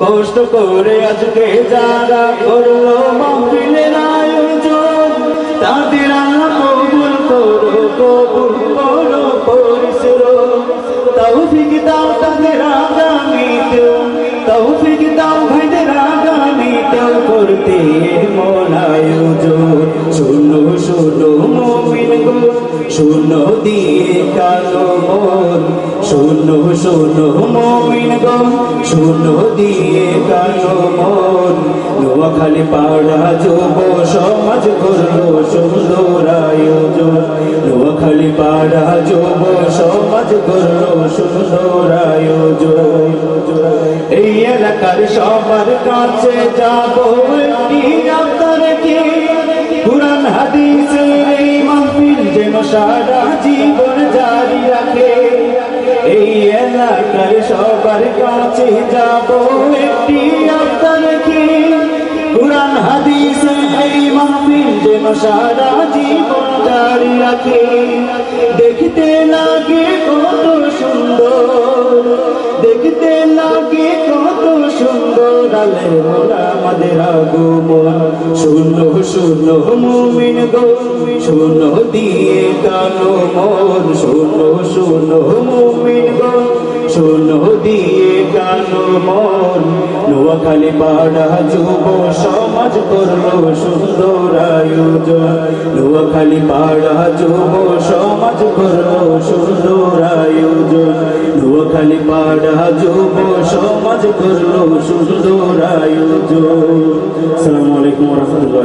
কষ্ট করে আজকে যারা করল মাহফিলের আয়োজন, তাদের কবুল করো কবুল করো, পরিশ্রম। তৌফিক দাও তাদের আগামীতেও তৌফিক দাও ভাইদের আগামীতেও করতে মন আয়োজন। শোনো শোনো গো, শোনো, দিয়ে কালো শোনো মমিন গো, শোনো দিয়ে কালো মন। নোয়াখালী পাড়া যুব সমাজ করল সুন্দর আয়োজন নোয়াখালী পাড়া যুব সমাজ করল সুন্দর আয়োজন এই এলাকার সবার কাছে যাব কুরআন হাদিসের এই মাহফিল যেন সারা এলাকার সবার কাছে যাব একটি আপনার কি? কুরআন এই মাহফিল যেন সারা জীবন জারি রাখে। দেখতে লাগে কত সুন্দর, দেখতে লাগে কত সুন্দর। আলে আমাদের আগমন। শুনো শুনো মুমিন গো শুনো দিয়ে কালো মন। শুনো শুনো মুমিন গো শুনো দিয়ে কালো মন। নোয়াখালী পাড়া যুব সমাজ করল সুন্দর আয়োজন। নোয়াখালী পাড়া যুব সমাজ করল সুন্দর আয়োজন। নোয়াখালী পাড়া যুব সমাজ করল সুন্দর আয়োজন। আসসালামু আলাইকুম রহমতুল্লাহ